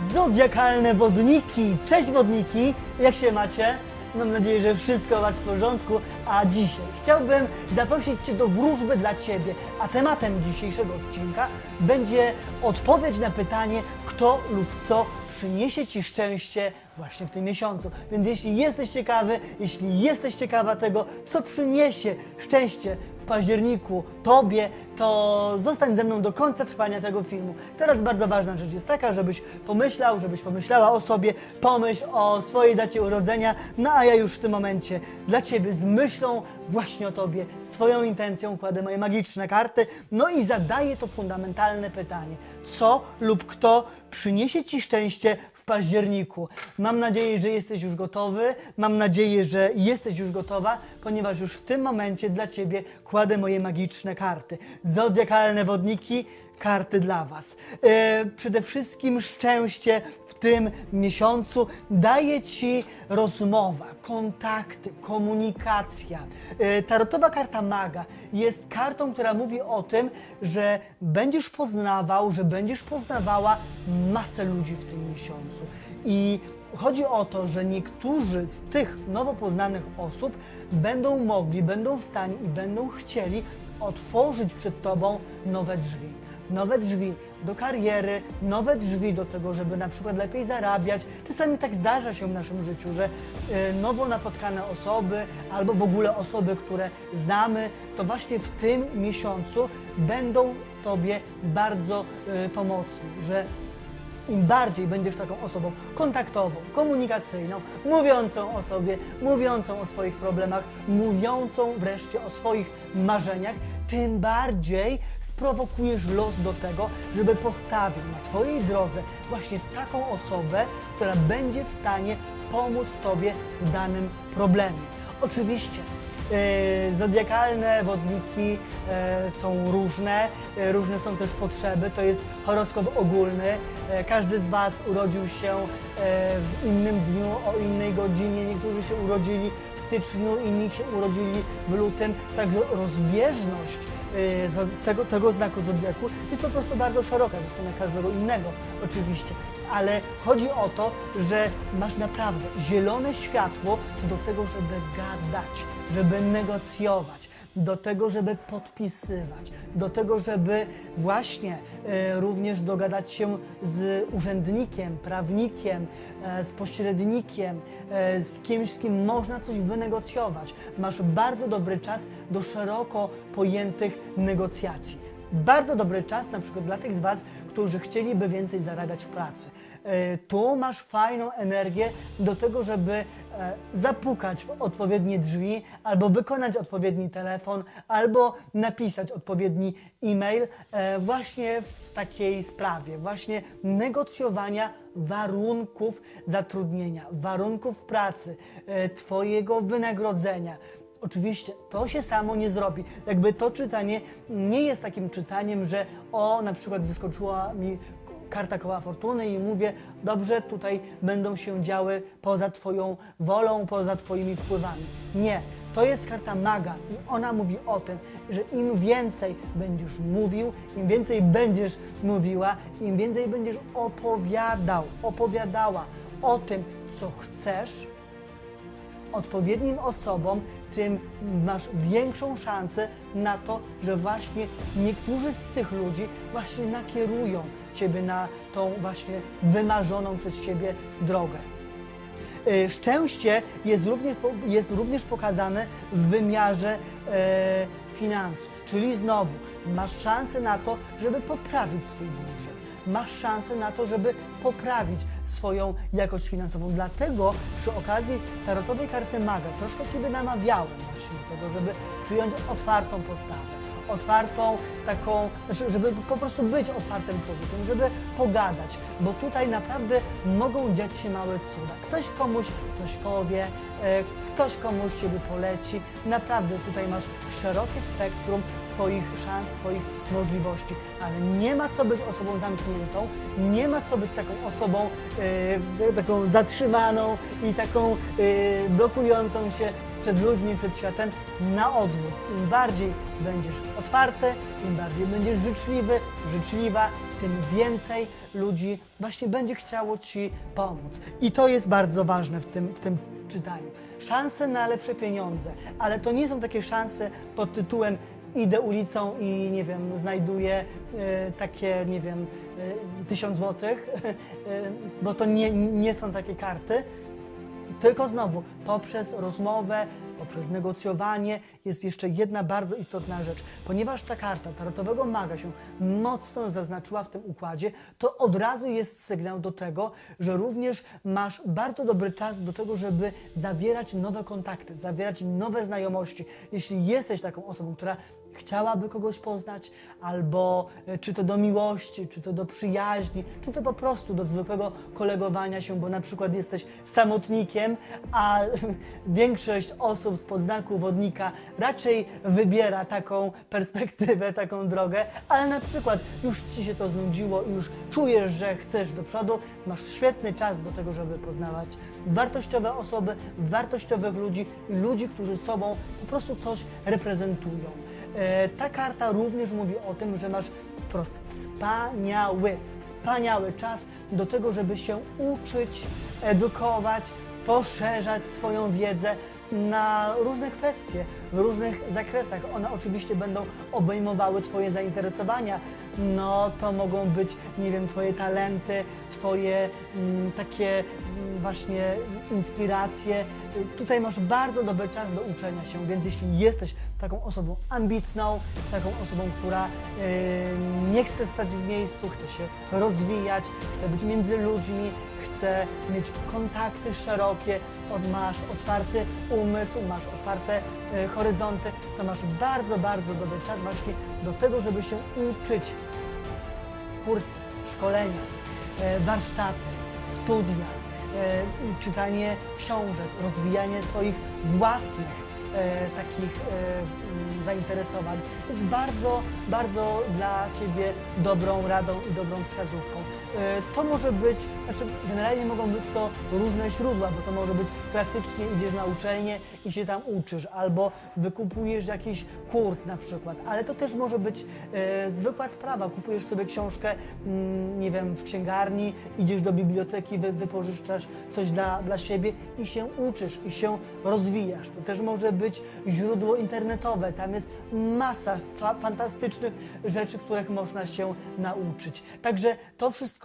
Zodiakalne wodniki. Cześć wodniki, jak się macie? Mam nadzieję, że wszystko u Was w porządku. A dzisiaj chciałbym zaprosić Cię do wróżby dla Ciebie. A tematem dzisiejszego odcinka będzie odpowiedź na pytanie, kto lub co przyniesie Ci szczęście właśnie w tym miesiącu. Więc jeśli jesteś ciekawy, jeśli jesteś ciekawa tego, co przyniesie szczęście w październiku Tobie, to zostań ze mną do końca trwania tego filmu. Teraz bardzo ważna rzecz jest taka, żebyś pomyślał, żebyś pomyślała o sobie, pomyśl o swojej dacie urodzenia, no a ja już w tym momencie dla Ciebie z myślą właśnie o Tobie, z Twoją intencją kładę moje magiczne karty, no i zadaję to fundamentalne pytanie. Co lub kto przyniesie Ci szczęście w październiku. Mam nadzieję, że jesteś już gotowy. Mam nadzieję, że jesteś już gotowa, ponieważ już w tym momencie dla Ciebie kładę moje magiczne karty. Zodiakalne wodniki, karty dla Was. E, przede wszystkim szczęście w tym miesiącu daje Ci rozmowa, kontakty, komunikacja. E, tarotowa karta maga jest kartą, która mówi o tym, że będziesz poznawał, że będziesz poznawała masę ludzi w tym miesiącu. I chodzi o to, że niektórzy z tych nowo poznanych osób będą mogli, będą w stanie i będą chcieli otworzyć przed Tobą nowe drzwi. Nowe drzwi do kariery, nowe drzwi do tego, żeby na przykład lepiej zarabiać. Czasami tak zdarza się w naszym życiu, że y, nowo napotkane osoby albo w ogóle osoby, które znamy, to właśnie w tym miesiącu będą Tobie bardzo y, pomocni, że im bardziej będziesz taką osobą kontaktową, komunikacyjną, mówiącą o sobie, mówiącą o swoich problemach, mówiącą wreszcie o swoich marzeniach, tym bardziej sprowokujesz los do tego, żeby postawił na Twojej drodze właśnie taką osobę, która będzie w stanie pomóc Tobie w danym problemie. Oczywiście E, Zodiakalne wodniki e, są różne, e, różne są też potrzeby. To jest horoskop ogólny. E, Każdy z Was urodził się e, w innym dniu, o innej godzinie. Niektórzy się urodzili w styczniu, inni się urodzili w lutym. Także rozbieżność z z tego, tego znaku zodiaku jest po prostu bardzo szeroka, zresztą na każdego innego oczywiście. Ale chodzi o to, że masz naprawdę zielone światło do tego, żeby gadać, żeby negocjować, do tego, żeby podpisywać, do tego, żeby właśnie e, również dogadać się z urzędnikiem, prawnikiem, e, z pośrednikiem, e, z kimś, z kim można coś wynegocjować. Masz bardzo dobry czas do szeroko pojętych negocjacji bardzo dobry czas na przykład dla tych z Was, którzy chcieliby więcej zarabiać w pracy. Tu masz fajną energię do tego, żeby zapukać w odpowiednie drzwi, albo wykonać odpowiedni telefon, albo napisać odpowiedni e-mail e, właśnie w takiej sprawie, właśnie negocjowania warunków zatrudnienia, warunków pracy, e, Twojego wynagrodzenia. Oczywiście to się samo nie zrobi. Jakby to czytanie nie jest takim czytaniem, że o, na przykład wyskoczyła mi karta koła fortuny i mówię, dobrze, tutaj będą się działy poza Twoją wolą, poza Twoimi wpływami. Nie. To jest karta maga i ona mówi o tym, że im więcej będziesz mówił, im więcej będziesz mówiła, im więcej będziesz opowiadał, opowiadała o tym, co chcesz, odpowiednim osobom, tym masz większą szansę na to, że właśnie niektórzy z tych ludzi właśnie nakierują Ciebie na tą właśnie wymarzoną przez Ciebie drogę. E, Szczęście jest również, jest również pokazane w wymiarze e, finansów, czyli znowu masz szansę na to, żeby poprawić swój budżet. Masz szansę na to, żeby poprawić swoją jakość finansową. Dlatego przy okazji tarotowej karty maga troszkę Ciebie namawiałem właśnie do tego, żeby przyjąć otwartą postawę otwartą, taką, znaczy, żeby po prostu być otwartym człowiekiem, żeby pogadać, bo tutaj naprawdę mogą dziać się małe cuda. Ktoś komuś coś powie, e, ktoś komuś Ciebie poleci. Naprawdę tutaj masz szerokie spektrum Twoich szans, Twoich możliwości, ale nie ma co być osobą zamkniętą, nie ma co być taką osobą e, taką zatrzymaną i taką e, blokującą się. Przed ludźmi, przed światem na odwrót. Im bardziej będziesz otwarty, im bardziej będziesz życzliwy, życzliwa, tym więcej ludzi właśnie będzie chciało Ci pomóc. I to jest bardzo ważne w tym, w tym czytaniu. Szanse na lepsze pieniądze, ale to nie są takie szanse pod tytułem idę ulicą i nie wiem, znajduję e, takie, nie wiem, e, tysiąc złotych, e, bo to nie, nie są takie karty. Tylko znowu, poprzez rozmowę, poprzez negocjowanie jest jeszcze jedna bardzo istotna rzecz. Ponieważ ta karta tarotowego maga się mocno zaznaczyła w tym układzie, to od razu jest sygnał do tego, że również masz bardzo dobry czas do tego, żeby zawierać nowe kontakty, zawierać nowe znajomości. Jeśli jesteś taką osobą, która chciałaby kogoś poznać, albo e, czy to do miłości, czy to do przyjaźni, czy to po prostu do zwykłego kolegowania się, bo na przykład jesteś samotnikiem, a większość osób z podznaku wodnika raczej wybiera taką perspektywę, taką drogę, ale na przykład już ci się to znudziło już czujesz, że chcesz do przodu, masz świetny czas do tego, żeby poznawać wartościowe osoby, wartościowych ludzi i ludzi, którzy sobą po prostu coś reprezentują. E, Ta karta również mówi o tym, że masz wprost wspaniały, wspaniały czas do tego, żeby się uczyć, edukować, poszerzać swoją wiedzę na różne kwestie, w różnych zakresach. One oczywiście będą obejmowały Twoje zainteresowania. No to mogą być, nie wiem, Twoje talenty, Twoje mm, takie mm, właśnie inspiracje. Tutaj masz bardzo dobry czas do uczenia się, więc jeśli jesteś taką osobą ambitną, taką osobą, która y, nie chce stać w miejscu, chce się rozwijać, chce być między ludźmi, chce mieć kontakty szerokie, masz otwarty umysł, masz otwarte y, horyzonty, to masz bardzo, bardzo dobry czas właśnie do tego, żeby się uczyć. Kursy, szkolenia, e, warsztaty, studia, e, czytanie książek, rozwijanie swoich własnych takich mm, zainteresowań jest bardzo, bardzo dla Ciebie dobrą radą i dobrą wskazówką. E, To może być, znaczy generalnie mogą być to różne źródła, bo to może być klasycznie idziesz na uczelnię i się tam uczysz, albo wykupujesz jakiś kurs na przykład, ale to też może być e, zwykła sprawa, kupujesz sobie książkę, mm, nie wiem, w księgarni, idziesz do biblioteki, wy, wypożyczasz coś dla, dla siebie i się uczysz, i się rozwijasz. To też może być źródło internetowe, tam jest masa fa fantastycznych rzeczy, których można się nauczyć. Także to wszystko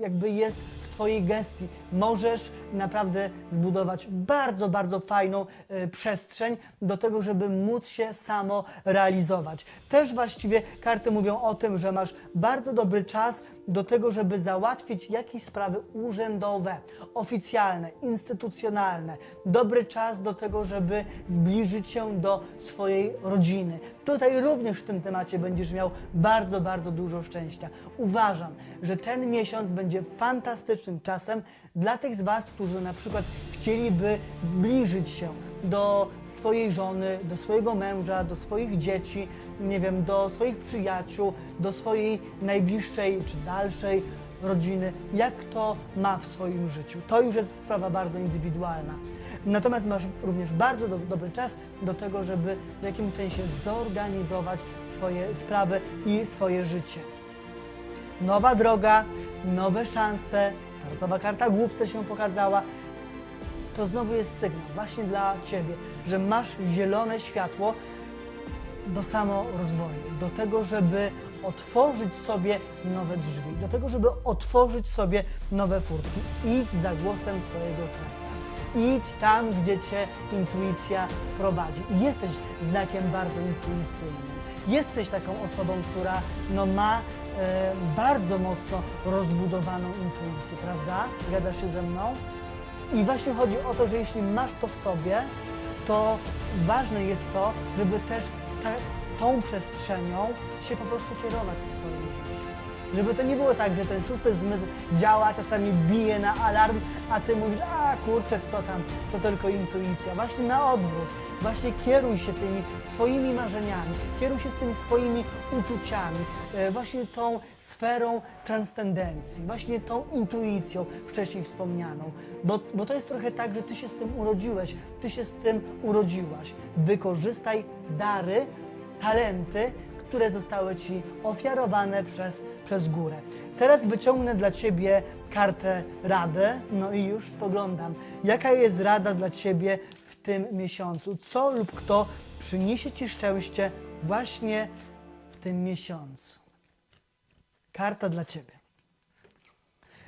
jakby jest Twojej gestii. Możesz naprawdę zbudować bardzo, bardzo fajną e, przestrzeń do tego, żeby móc się samo realizować. Też właściwie karty mówią o tym, że masz bardzo dobry czas do tego, żeby załatwić jakieś sprawy urzędowe, oficjalne, instytucjonalne. Dobry czas do tego, żeby zbliżyć się do swojej rodziny. Tutaj również w tym temacie będziesz miał bardzo, bardzo dużo szczęścia. Uważam, że ten miesiąc będzie fantastycznym czasem dla tych z Was, którzy na przykład chcieliby zbliżyć się do swojej żony, do swojego męża, do swoich dzieci, nie wiem, do swoich przyjaciół, do swojej najbliższej czy dalszej rodziny, jak kto ma w swoim życiu. To już jest sprawa bardzo indywidualna. Natomiast masz również bardzo do, dobry czas do tego, żeby w jakimś sensie zorganizować swoje sprawy i swoje życie. Nowa droga, nowe szanse, tarotowa karta głupce się pokazała, to znowu jest sygnał właśnie dla Ciebie, że masz zielone światło do samorozwoju, do tego, żeby otworzyć sobie nowe drzwi, do tego, żeby otworzyć sobie nowe furtki. Idź za głosem swojego serca. Idź tam, gdzie Cię intuicja prowadzi. Jesteś znakiem bardzo intuicyjnym. Jesteś taką osobą, która no, ma bardzo mocno rozbudowaną intuicję, prawda? Zgadzasz się ze mną? I właśnie chodzi o to, że jeśli masz to w sobie, to ważne jest to, żeby też ta, tą przestrzenią się po prostu kierować w swoim życiu. Żeby to nie było tak, że ten szósty zmysł działa, czasami bije na alarm, a ty mówisz, a kurczę, co tam, to tylko intuicja. Właśnie na odwrót. Właśnie kieruj się tymi swoimi marzeniami, kieruj się z tymi swoimi uczuciami, e, właśnie tą sferą transcendencji, właśnie tą intuicją wcześniej wspomnianą. Bo, bo to jest trochę tak, że ty się z tym urodziłeś, ty się z tym urodziłaś. Wykorzystaj dary, talenty, które zostały ci ofiarowane przez, przez górę. Teraz wyciągnę dla ciebie kartę radę, no i już spoglądam. Jaka jest rada dla ciebie w tym miesiącu? Co lub kto przyniesie ci szczęście właśnie w tym miesiącu? Karta dla ciebie.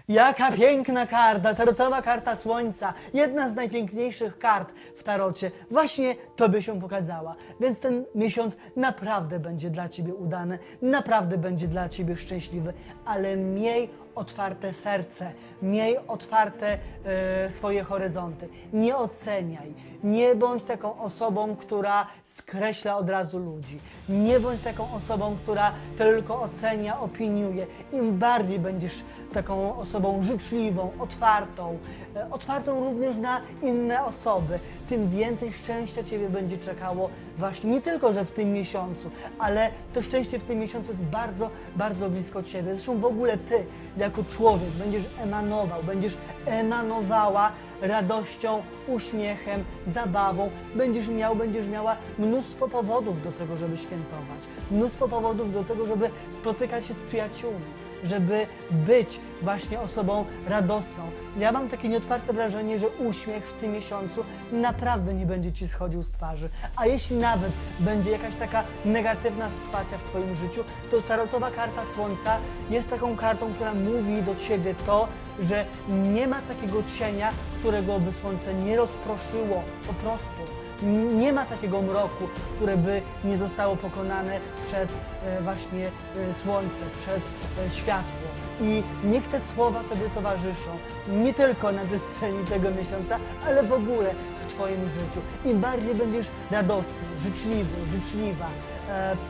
Jaka piękna karta, tarotowa karta słońca, jedna z najpiękniejszych kart w tarocie. Właśnie tobie się pokazała. Więc ten miesiąc naprawdę będzie dla ciebie udany, naprawdę będzie dla ciebie szczęśliwy, ale miej otwarte serce, miej otwarte e, swoje horyzonty. Nie oceniaj, nie bądź taką osobą, która skreśla od razu ludzi. Nie bądź taką osobą, która tylko ocenia, opiniuje. Im bardziej będziesz taką osobą życzliwą, otwartą, e, otwartą również na inne osoby, tym więcej szczęścia Ciebie będzie czekało właśnie nie tylko, że w tym miesiącu, ale to szczęście w tym miesiącu jest bardzo, bardzo blisko Ciebie. Zresztą w ogóle Ty, jako człowiek, będziesz emanował, będziesz emanowała radością, uśmiechem, zabawą. Będziesz miał, będziesz miała mnóstwo powodów do tego, żeby świętować. Mnóstwo powodów do tego, żeby spotykać się z przyjaciółmi żeby być właśnie osobą radosną. Ja mam takie nieodparte wrażenie, że uśmiech w tym miesiącu naprawdę nie będzie Ci schodził z twarzy. A jeśli nawet będzie jakaś taka negatywna sytuacja w Twoim życiu, to tarotowa karta Słońca jest taką kartą, która mówi do Ciebie to, że nie ma takiego cienia, którego by Słońce nie rozproszyło po prostu. Nie ma takiego mroku, które by nie zostało pokonane przez e, właśnie e, słońce, przez e, światło. I niech te słowa Tobie towarzyszą, nie tylko na przestrzeni tego miesiąca, ale w ogóle w Twoim życiu. Im bardziej będziesz radosny, życzliwy, życzliwa,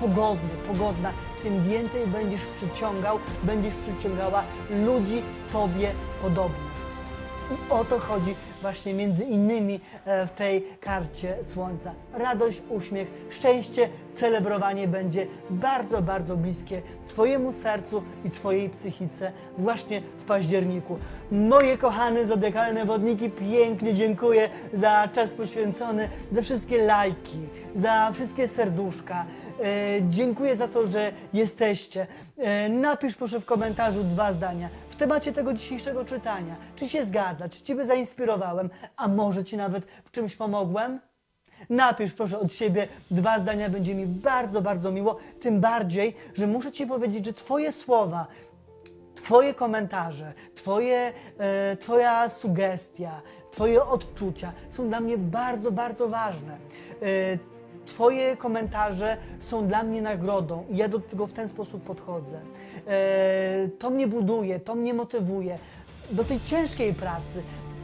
pogodny, pogodna, tym więcej będziesz przyciągał, będziesz przyciągała ludzi Tobie podobnych. I o to chodzi właśnie między innymi e, w tej karcie Słońca. Radość, uśmiech, szczęście, celebrowanie będzie bardzo, bardzo bliskie Twojemu sercu i Twojej psychice właśnie w październiku. Moje kochane zodiakalne wodniki, pięknie dziękuję za czas poświęcony, za wszystkie lajki, za wszystkie serduszka. E, dziękuję za to, że jesteście. E, napisz proszę w komentarzu dwa zdania w temacie tego dzisiejszego czytania. Czy się zgadza, czy Ciebie zainspirowałem, a może Ci nawet w czymś pomogłem? Napisz proszę od siebie dwa zdania, będzie mi bardzo, bardzo miło. Tym bardziej, że muszę Ci powiedzieć, że Twoje słowa, Twoje komentarze, twoje, e, Twoja sugestia, Twoje odczucia są dla mnie bardzo, bardzo ważne. E, Twoje komentarze są dla mnie nagrodą i ja do tego w ten sposób podchodzę. E, to mnie buduje, to mnie motywuje do tej ciężkiej pracy.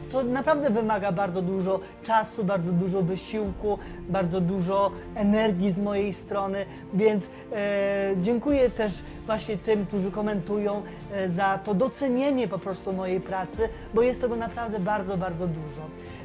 To naprawdę wymaga bardzo dużo czasu, bardzo dużo wysiłku, bardzo dużo energii z mojej strony, więc e, dziękuję też właśnie tym, którzy komentują e, za to docenienie po prostu mojej pracy, bo jest tego naprawdę bardzo, bardzo dużo.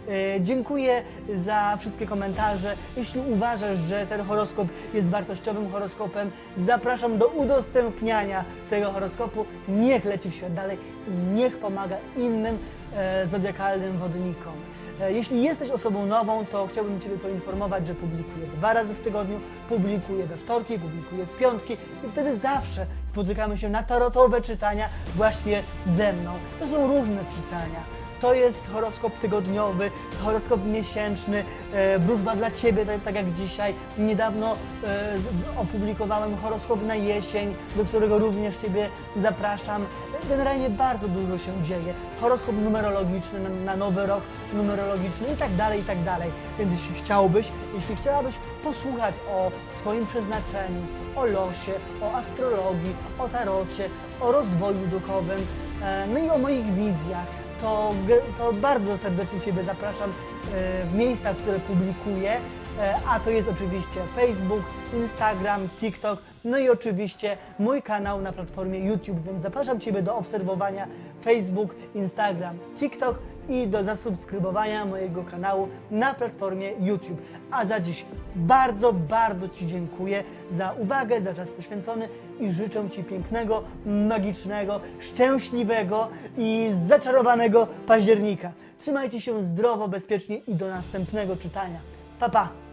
E, Dziękuję za wszystkie komentarze. Jeśli uważasz, że ten horoskop jest wartościowym horoskopem, zapraszam do udostępniania tego horoskopu. Niech leci w świat dalej i niech pomaga innym e, zodiakalnym wodnikom. E, Jeśli jesteś osobą nową, to chciałbym Ciebie poinformować, że publikuję dwa razy w tygodniu, publikuję we wtorki, publikuję w piątki i wtedy zawsze spotykamy się na tarotowe czytania właśnie ze mną. To są różne czytania. To jest horoskop tygodniowy, horoskop miesięczny, e, wróżba dla Ciebie, tak, tak jak dzisiaj. Niedawno e, opublikowałem horoskop na jesień, do którego również Ciebie zapraszam. Generalnie bardzo dużo się dzieje. Horoskop numerologiczny na, na nowy rok, numerologiczny i tak dalej, i tak dalej. Więc jeśli chciałbyś, jeśli chciałabyś posłuchać o swoim przeznaczeniu, o losie, o astrologii, o tarocie, o rozwoju duchowym, e, no i o moich wizjach, to, to bardzo serdecznie Ciebie zapraszam e, w miejsca, w które publikuję. e, a to jest oczywiście Facebook, Instagram, TikTok, no i oczywiście mój kanał na platformie YouTube, więc zapraszam Ciebie do obserwowania Facebook, Instagram, TikTok i do zasubskrybowania mojego kanału na platformie YouTube. A za dziś bardzo, bardzo Ci dziękuję za uwagę, za czas poświęcony i życzę Ci pięknego, magicznego, szczęśliwego i zaczarowanego października. Trzymajcie się zdrowo, bezpiecznie i do następnego czytania. Pa, pa!